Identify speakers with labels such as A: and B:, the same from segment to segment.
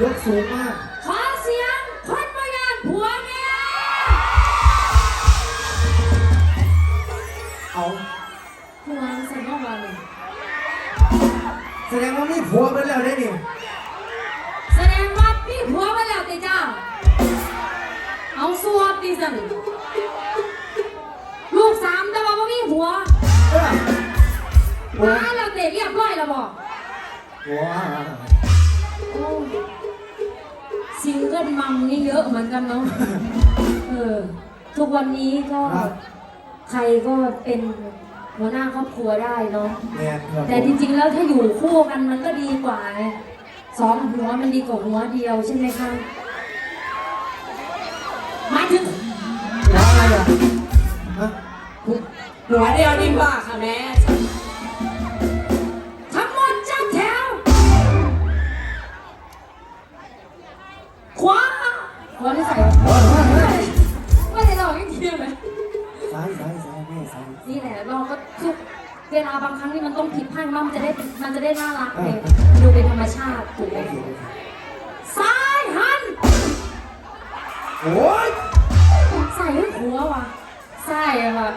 A: ยกสูงมาก
B: ขอเสียงคนมายานผัวเนี่ย
A: เอา
B: ผัวใส่เข้ามาเลย
A: แสดงว่ามีผัวไปแล้วได้นี่
B: แสดงว่าพี่ผัวมาแล้วติเจ้า เอาสวบดิสันลูกสามแต่ว่าบ่มีผัว
A: เออผัว
B: มาแล้วเตะเรียบร้อยแล้วบอก
A: ผัว
B: โอ้ ซิงเกิลมัมนี่เยอะเหมือนกันเนาะ เออ ทุกวันนี้ก็
A: ครับ
B: ใครก็เป็นหัวหน้าครอบครัวได้เนาะ
A: แม่นครับ
B: แต่จริงๆ แล้วถ้าอยู่คู่กันมันก็ดีกว่าไงสองหัวมันดีกว่าหัวเดียวใช่ไหมคะหมายถึง
A: ผัวอะไรอะฮะ
C: หัวเดียวดีกว่าค่ะแม่
B: ขวาขวาที่ใส่ไม่ได้หรอกจริงๆเลย
A: ซ้ายซ้ายซ้ายแม่ซ้าย
B: นี่แหละเราก็ทุกเวลาบางครั้งที่มันต้องผิดพลาดมันจะได้มันจะได้น่ารักไงดูเป็นธรรมชาติถูกไหมซ้ายหัน
A: โอ้ย
B: ใส่ให้หัวว่ะใส่อะค่ะ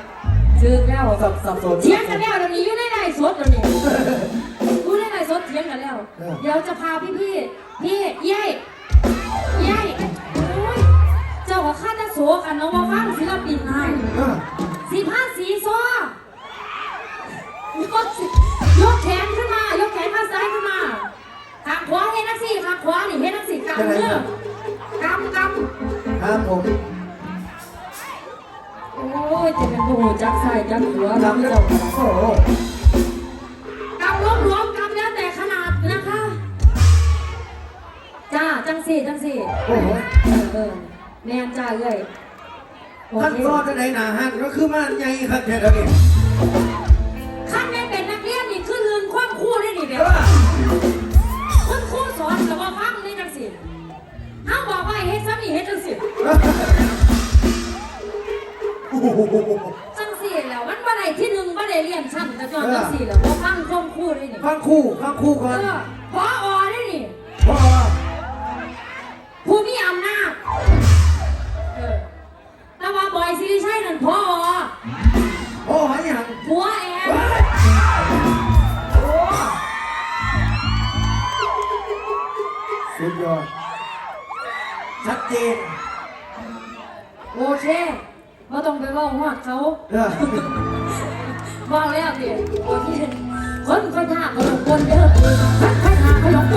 B: จึกแล้ว
A: สับสับสน
B: เถียงกันแล้วเดี๋ยวนี้อยู่ในไลฟ์สดเดี๋ยวนี้อยู่ในไลฟ์สดเถียงกันแล้ว เดี๋ยวจะพาพี่พี่พี่เย้ เอ
A: อ
B: สีผ้าสีซอยกสิยกแขนขึ้นมา ยกแขนข้างซ้ายขึ้นมาข้างขวาเฮนักสี่ขางขวานี่เฮนักสี่กำเนื้อกำกำ
A: ครับผม
B: โอ้ยจะเป็นโบจักใส่จักหัว
A: จำ
B: จำ
A: ได้
B: เจ้า
A: โอ้โห
B: กำรวมรวมกำแล้วแต่ขนาดนะคะ จ้าจังสี่จังสี่
A: โอ้โห
B: เออแม่นจ้าเอ้ย โอ
A: ท่าน
B: เค
A: รอดจะไหนหนาฮักก็คือมันใหญ่ครับแค่นี้
B: ขั้นแม่เป็นนักเรียนนี่คือลืมความครู่ได้นี่เดี๋
A: เอ
B: ยว
A: อ
B: คุณครูสอนแต่ว่าฟังนี่จังสี่เฮาบอกว่าให้เฮ็ดซ้ำนี่เฮ็ดจังสี่
A: โอ้โห
B: จังสี่แล้วมันบ่ได้ที่หนึ่งบ่ได้เรียนชั้นแต่จอนจังสี่แล้วบ่ฟังความครู่ได้นี่
A: ฟังคู่ฟังคู่
B: เอ
A: ก่อน
B: อพออได้นี่
A: พ่อ
B: ผู้มีอำนาจ สุ
A: ดยอด ชัดเจน
B: โอเคบ่ต้องไปเว้าฮอดเขา
A: เออ
B: เว้าแล้วเดี๋ยวโอเคคนค่อยท่าขนมกวนเด้อคนค่อยท่าขนมกวนเด้อ